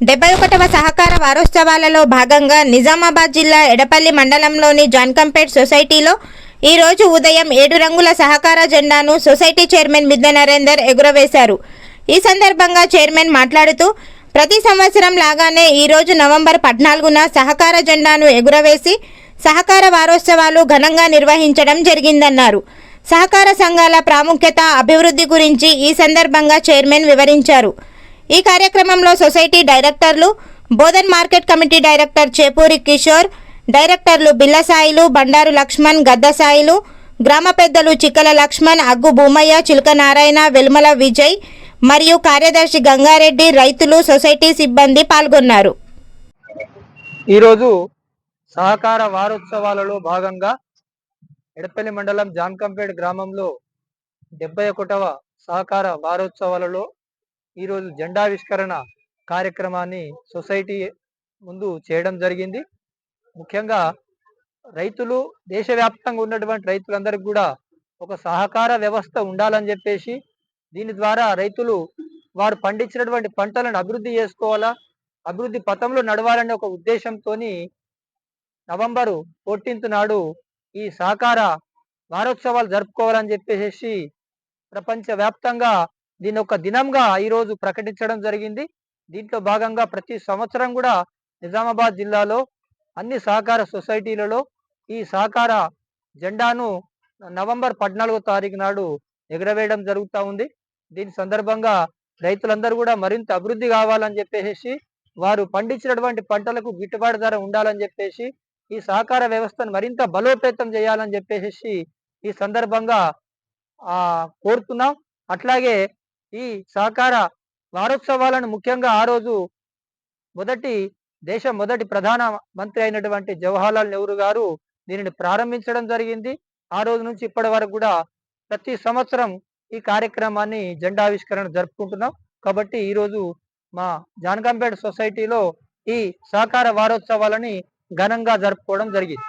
డెబ్బై ఒకటవ సహకార వారోత్సవాలలో భాగంగా నిజామాబాద్ జిల్లా ఎడపల్లి మండలంలోని జాన్కంపేట్ సొసైటీలో ఈ రోజు ఉదయం ఏడు రంగుల సహకార జెండాను సొసైటీ చైర్మన్ మిద్దె నరేందర్ ఎగురవేశారు. ఈ సందర్భంగా చైర్మన్ మాట్లాడుతూ ప్రతి సంవత్సరం లాగానే ఈరోజు నవంబర్ పద్నాలుగున సహకార జెండాను ఎగురవేసి సహకార వారోత్సవాలు ఘనంగా నిర్వహించడం జరిగిందన్నారు. సహకార సంఘాల ప్రాముఖ్యత అభివృద్ధి గురించి ఈ సందర్భంగా చైర్మన్ వివరించారు. ఈ కార్యక్రమంలో సొసైటీ డైరెక్టర్లు Bodhan market committee director Chepuri Kishore డైరెక్టర్లు బిల్లసాయిలు బండారు లక్ష్మణ్ గద్దసాయిలు గ్రామ పెద్దలు చిక్కల లక్ష్మణ్ అగ్గు భూమయ్య చిలుక నారాయణ వెల్మల విజయ్ మరియు కార్యదర్శి గంగారెడ్డి రైతులు సొసైటీ సిబ్బంది పాల్గొన్నారు. ఈరోజు సహకార వారోత్సవాలలో భాగంగా ఎడపల్లి మండలం జాన్కంపేట్ గ్రామంలో డెబ్బై ఒకటవ సహకార వారోత్సవాలలో ఈరోజు జెండావిష్కరణ కార్యక్రమాన్ని సొసైటీ ముందు చేయడం జరిగింది. ముఖ్యంగా రైతులు దేశవ్యాప్తంగా ఉన్నటువంటి రైతులందరికీ కూడా ఒక సహకార వ్యవస్థ ఉండాలని చెప్పేసి దీని ద్వారా రైతులు వారు పండించినటువంటి పంటలను అభివృద్ధి చేసుకోవాలా అభివృద్ధి పథంలో నడవాలనే ఒక ఉద్దేశంతోని నవంబరు ఫోర్టీన్త్ నాడు ఈ సహకార వారోత్సవాలు జరుపుకోవాలని చెప్పేసి ప్రపంచ వ్యాప్తంగా దీని ఒక దినంగా ఈరోజు ప్రకటించడం జరిగింది. దీంట్లో భాగంగా ప్రతి సంవత్సరం కూడా నిజామాబాద్ జిల్లాలో అన్ని సహకార సొసైటీలలో ఈ సహకార జెండాను నవంబర్ పద్నాలుగో తారీఖు నాడు ఎగురవేయడం జరుగుతూ ఉంది. దీని సందర్భంగా రైతులందరూ కూడా మరింత అభివృద్ధి కావాలని చెప్పేసి వారు పండించినటువంటి పంటలకు గిట్టుబాటు ధర ఉండాలని చెప్పేసి ఈ సహకార వ్యవస్థను మరింత బలోపేతం చేయాలని చెప్పేసి ఈ సందర్భంగా కోరుతున్నాం. అట్లాగే ఈ సహకార వారోత్సవాలను ముఖ్యంగా ఆ రోజు మొదటి దేశ మొదటి ప్రధాన మంత్రి అయినటువంటి జవహర్లాల్ నెహ్రూ గారు దీనిని ప్రారంభించడం జరిగింది. ఆ రోజు నుంచి ఇప్పటి వరకు కూడా ప్రతి సంవత్సరం ఈ కార్యక్రమాన్ని జెండావిష్కరణ జరుపుకుంటున్నాం. కాబట్టి ఈ రోజు మా జానకంపేట సొసైటీలో ఈ సహకార వారోత్సవాలని ఘనంగా జరుపుకోవడం జరిగింది.